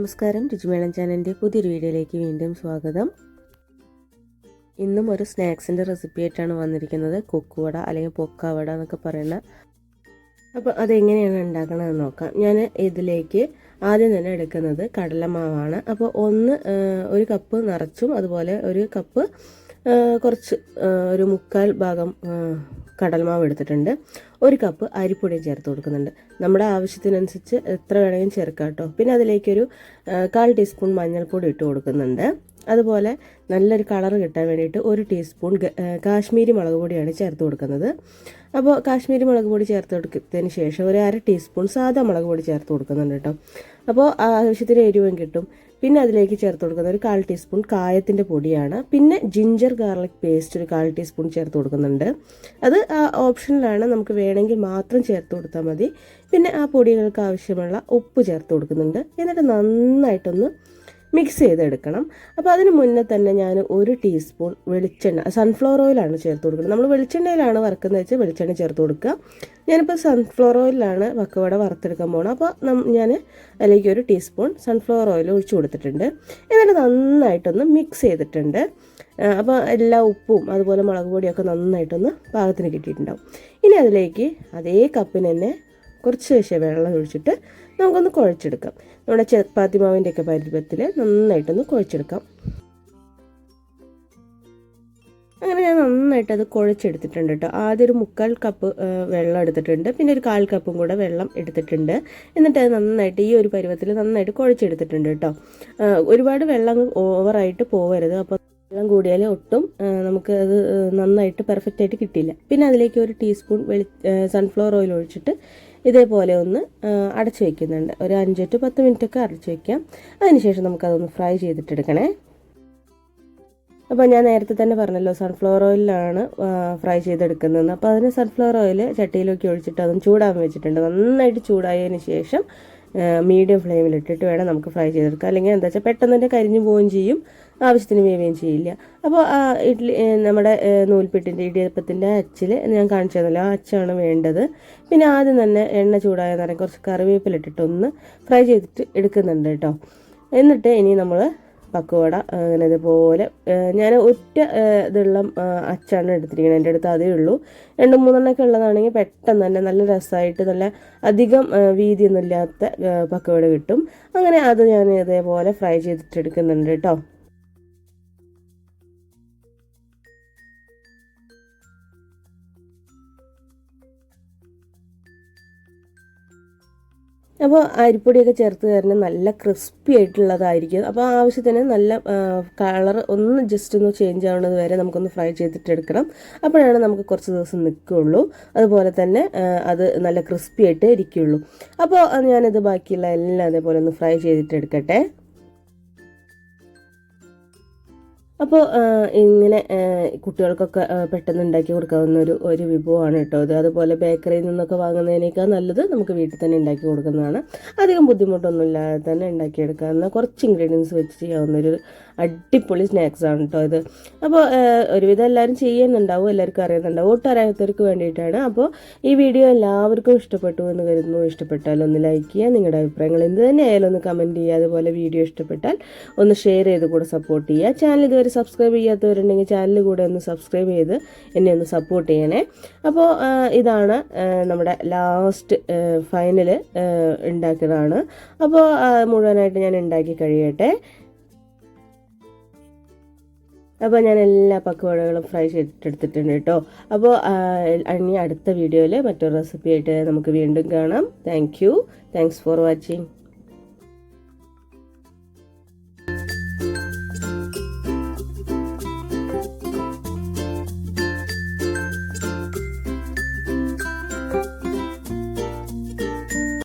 നമസ്കാരം. രുചിമേളം ചാനലിന്റെ പുതിയൊരു വീഡിയോയിലേക്ക് വീണ്ടും സ്വാഗതം. ഇന്നും ഒരു സ്നാക്സിന്റെ റെസിപ്പി ആയിട്ടാണ് വന്നിരിക്കുന്നത്. കുക്കുവട അല്ലെങ്കിൽ പൊക്കാവട എന്നൊക്കെ പറയുന്ന. അപ്പോൾ അതെങ്ങനെയാണ് ഉണ്ടാക്കണമെന്ന് നോക്കാം. ഞാൻ ഇതിലേക്ക് ആദ്യം തന്നെ എടുക്കുന്നത് കടലമാവാണ്. അപ്പോൾ ഒന്ന് ഒരു കപ്പ് നിറച്ചും അതുപോലെ ഒരു കപ്പ് കുറച്ച് ഒരു മുക്കാൽ ഭാഗം കടൽമാവ് എടുത്തിട്ടുണ്ട്. ഒരു കപ്പ് അരിപ്പൊടിയും ചേർത്ത് കൊടുക്കുന്നുണ്ട്. നമ്മുടെ ആവശ്യത്തിനനുസരിച്ച് എത്ര വേണമെങ്കിലും ചേർക്കാം കേട്ടോ. പിന്നെ അതിലേക്കൊരു കാൽ ടീസ്പൂൺ മഞ്ഞൾപ്പൊടി ഇട്ട് കൊടുക്കുന്നുണ്ട്. അതുപോലെ നല്ലൊരു കളർ കിട്ടാൻ വേണ്ടിയിട്ട് ഒരു ടീസ്പൂൺ കാശ്മീരി മുളക് പൊടിയാണ് ചേർത്ത് കൊടുക്കുന്നത്. അപ്പോൾ കാശ്മീരി മുളക് പൊടി ചേർത്ത് കൊടുത്തതിന് ശേഷം ഒരു അര ടീസ്പൂൺ സാധാ മുളക് പൊടി ചേർത്ത് കൊടുക്കുന്നുണ്ട് കേട്ടോ. അപ്പോൾ ആവശ്യത്തിന് എരിവും കിട്ടും. പിന്നെ അതിലേക്ക് ചേർത്ത് കൊടുക്കുന്ന ഒരു കാൽ ടീസ്പൂൺ കായത്തിന്റെ പൊടിയാണ്. പിന്നെ ജിഞ്ചർ ഗാർലിക് പേസ്റ്റ് ഒരു കാൽ ടീസ്പൂൺ ചേർത്ത് കൊടുക്കുന്നുണ്ട്. അത് ഓപ്ഷനിലാണ് നമുക്ക് വേണമെങ്കിൽ മാത്രം ചേർത്ത് കൊടുത്താൽ മതി. പിന്നെ ആ പൊടികൾക്ക് ആവശ്യമുള്ള ഉപ്പ് ചേർത്ത് കൊടുക്കുന്നുണ്ട്. എന്നിട്ട് നന്നായിട്ടൊന്ന് മിക്സ് ചെയ്തെടുക്കണം. അപ്പോൾ അതിന് മുന്നേ തന്നെ ഞാൻ ഒരു ടീസ്പൂൺ വെളിച്ചെണ്ണ സൺഫ്ലവർ ഓയിലാണ് ചേർത്ത് കൊടുക്കുന്നത്. നമ്മൾ വെളിച്ചെണ്ണയിലാണ് വറുക്കുന്നത് വെച്ചാൽ വെളിച്ചെണ്ണ ചേർത്ത് കൊടുക്കുക. ഞാനിപ്പോൾ സൺഫ്ലവർ ഓയിലാണ് വക്കവട വറുത്തെടുക്കാൻ പോകണം അപ്പോൾ ഞാൻ അതിലേക്ക് ഒരു ടീസ്പൂൺ സൺഫ്ലവർ ഓയിൽ ഒഴിച്ചു കൊടുത്തിട്ടുണ്ട്. എന്നിട്ട് നന്നായിട്ടൊന്ന് മിക്സ് ചെയ്തിട്ടുണ്ട്. അപ്പോൾ എല്ലാ ഉപ്പും അതുപോലെ മുളക് പൊടിയൊക്കെ നന്നായിട്ടൊന്ന് പാകത്തിന് കിട്ടിയിട്ടുണ്ടാവും. ഇനി അതിലേക്ക് അതേ കപ്പിന് തന്നെ കുറച്ച് ശേഷം വെള്ളം ഒഴിച്ചിട്ട് നമുക്കൊന്ന് കുഴച്ചെടുക്കാം. നമ്മുടെ ചപ്പാത്തി മാവിന്റെ ഒക്കെ പരുവത്തിൽ നന്നായിട്ടൊന്ന് കുഴച്ചെടുക്കാം. അങ്ങനെ ഞാൻ നന്നായിട്ട് അത് കുഴച്ചെടുത്തിട്ടുണ്ട് കേട്ടോ ആദ്യം ഒരു മുക്കാൽ കപ്പ് വെള്ളം എടുത്തിട്ടുണ്ട്. പിന്നെ ഒരു കാൽ കപ്പും കൂടെ വെള്ളം എടുത്തിട്ടുണ്ട്. എന്നിട്ട് അത് നന്നായിട്ട് ഈ ഒരു പരുവത്തിൽ നന്നായിട്ട് കുഴച്ചെടുത്തിട്ടുണ്ട് കേട്ടോ ഒരുപാട് വെള്ളം ഓവറായിട്ട് പോവരുത്. അപ്പോൾ വെള്ളം കൂടിയാൽ ഒട്ടും നമുക്ക് അത് നന്നായിട്ട് പെർഫെക്റ്റ് ആയിട്ട് കിട്ടില്ല. പിന്നെ അതിലേക്ക് ഒരു ടീസ്പൂൺ വെളി സൺഫ്ലവർ ഓയിൽ ഒഴിച്ചിട്ട് ഇതേപോലെ ഒന്ന് അടച്ചു വയ്ക്കുന്നുണ്ട് ഒരു അഞ്ച് ടു പത്ത് മിനിറ്റ് ഒക്കെ അടച്ചു വെക്കാം. അതിനുശേഷം നമുക്കതൊന്ന് ഫ്രൈ ചെയ്തിട്ടെടുക്കണേ. അപ്പോൾ ഞാൻ നേരത്തെ തന്നെ പറഞ്ഞല്ലോ സൺഫ്ലവർ ഓയിലാണ് ഫ്രൈ ചെയ്തെടുക്കുന്നതെന്ന്. അപ്പോൾ അതിന് സൺഫ്ലവർ ഓയിൽ ചട്ടിയിലേക്ക് ഒഴിച്ചിട്ട് അതൊന്ന് ചൂടാകാൻ വെച്ചിട്ടുണ്ട്. നന്നായിട്ട് ചൂടായതിന് ശേഷം മീഡിയം ഫ്ലെയിമിലിട്ടിട്ട് വേണം നമുക്ക് ഫ്രൈ ചെയ്തെടുക്കുക അല്ലെങ്കിൽ എന്താ വെച്ചാൽ പെട്ടെന്ന് തന്നെ കരിഞ്ഞു പോവുകയും ചെയ്യും. ആവശ്യത്തിന് വേവുകയും ചെയ്യില്ല. അപ്പോൾ ആ ഇഡ്ലി നമ്മുടെ നൂൽപ്പിട്ടിന്റെ ഇടിയപ്പത്തിന്റെ അച്ചിൽ ഞാൻ കാണിച്ചു തന്നല്ലോ. ആ അച്ചാണ് വേണ്ടത്. പിന്നെ ആദ്യം തന്നെ എണ്ണ ചൂടായ നേരം കുറച്ച് കറിവേപ്പിലിട്ടിട്ടൊന്ന് ഫ്രൈ ചെയ്തിട്ട് എടുക്കുന്നുണ്ട് കേട്ടോ. എന്നിട്ട് ഇനി നമ്മൾ പക്കുവട അങ്ങനെ ഇതുപോലെ ഞാൻ ഒറ്റ ഇതുള്ള അച്ചാണ് എടുത്തിരിക്കുന്നത് എന്റെ അടുത്ത് അതേ ഉള്ളൂ. രണ്ട് മൂന്നെണ്ണമൊക്കെ ഉള്ളതാണെങ്കിൽ പെട്ടെന്ന് തന്നെ നല്ല രസമായിട്ട് നല്ല അധികം വീതിയൊന്നുമില്ലാത്ത പക്കോട കിട്ടും. അങ്ങനെ അത് ഞാൻ ഇതേപോലെ ഫ്രൈ ചെയ്തിട്ടെടുക്കുന്നുണ്ട് കേട്ടോ. അപ്പോൾ അരിപ്പൊടിയൊക്കെ ചേർത്ത് തരുന്ന നല്ല ക്രിസ്പി ആയിട്ടുള്ളതായിരിക്കും. അപ്പോൾ ആവശ്യത്തിന് നല്ല കളർ ഒന്ന് ജസ്റ്റ് ഒന്ന് ചേഞ്ച് ആവുന്നത് വരെ നമുക്കൊന്ന് ഫ്രൈ ചെയ്തിട്ടെടുക്കണം. അപ്പോഴാണ് നമുക്ക് കുറച്ച് ദിവസം നിൽക്കുകയുള്ളൂ അതുപോലെ തന്നെ അത് നല്ല ക്രിസ്പി ആയിട്ട് ഇരിക്കുകയുള്ളൂ അപ്പോൾ ഞാനത് ബാക്കിയുള്ള എല്ലാം അതേപോലെ ഒന്ന് ഫ്രൈ ചെയ്തിട്ടെടുക്കട്ടെ. അപ്പോൾ ഇങ്ങനെ കുട്ടികൾക്കൊക്കെ പെട്ടെന്ന് ഉണ്ടാക്കി കൊടുക്കാവുന്ന ഒരു ഒരു വിഭവമാണ് കേട്ടോ ഇത്. അതുപോലെ ബേക്കറിയിൽ നിന്നൊക്കെ വാങ്ങുന്നതിനേക്കാൾ നല്ലത് നമുക്ക് വീട്ടിൽ തന്നെ ഉണ്ടാക്കി കൊടുക്കുന്നതാണ്. അധികം ബുദ്ധിമുട്ടൊന്നും ഇല്ലാതെ തന്നെ ഉണ്ടാക്കിയെടുക്കാവുന്ന കുറച്ച് ഇൻഗ്രീഡിയൻസ് വെച്ച് ചെയ്യാവുന്ന ഒരു അടിപൊളി സ്നാക്സ് ആണ് കേട്ടോ ഇത്. അപ്പോൾ ഒരുവിധം എല്ലാവരും ചെയ്യുന്നുണ്ടാവും എല്ലാവർക്കും അറിയുന്നുണ്ടാവും ഒട്ടറിയാത്തവർക്ക് വേണ്ടിയിട്ടാണ്. അപ്പോൾ ഈ വീഡിയോ എല്ലാവർക്കും ഇഷ്ടപ്പെട്ടു എന്ന് കരുതുന്നു. ഇഷ്ടപ്പെട്ടാൽ ഒന്ന് ലൈക്ക് ചെയ്യുക നിങ്ങളുടെ അഭിപ്രായങ്ങൾ എന്ത് തന്നെ ആയാലും ഒന്ന് കമന്റ് ചെയ്യുക. അതുപോലെ വീഡിയോ ഇഷ്ടപ്പെട്ടാൽ ഒന്ന് ഷെയർ ചെയ്ത് കൂടെ സപ്പോർട്ട് ചെയ്യുക. ചാനൽ ഇതുവരെ സബ്സ്ക്രൈബ് ചെയ്യാത്തവരുണ്ടെങ്കിൽ ചാനൽ കൂടെ ഒന്ന് സബ്സ്ക്രൈബ് ചെയ്ത് എന്നെ ഒന്ന് സപ്പോർട്ട് ചെയ്യണേ. അപ്പോൾ ഇതാണ് നമ്മുടെ ലാസ്റ്റ് ഫൈനൽ ഉണ്ടാക്കിയതാണ് അപ്പോൾ മുഴുവനായിട്ട് ഞാൻ ഉണ്ടാക്കി കഴിയട്ടെ. അപ്പോൾ ഞാൻ എല്ലാ പക്കുവടകളും ഫ്രൈ ചെയ്തിട്ടെടുത്തിട്ടുണ്ട് കേട്ടോ. അപ്പോൾ ഇനി അടുത്ത വീഡിയോയിൽ മറ്റൊരു റെസിപ്പി ആയിട്ട് നമുക്ക് വീണ്ടും കാണാം. Thank you thanks for watching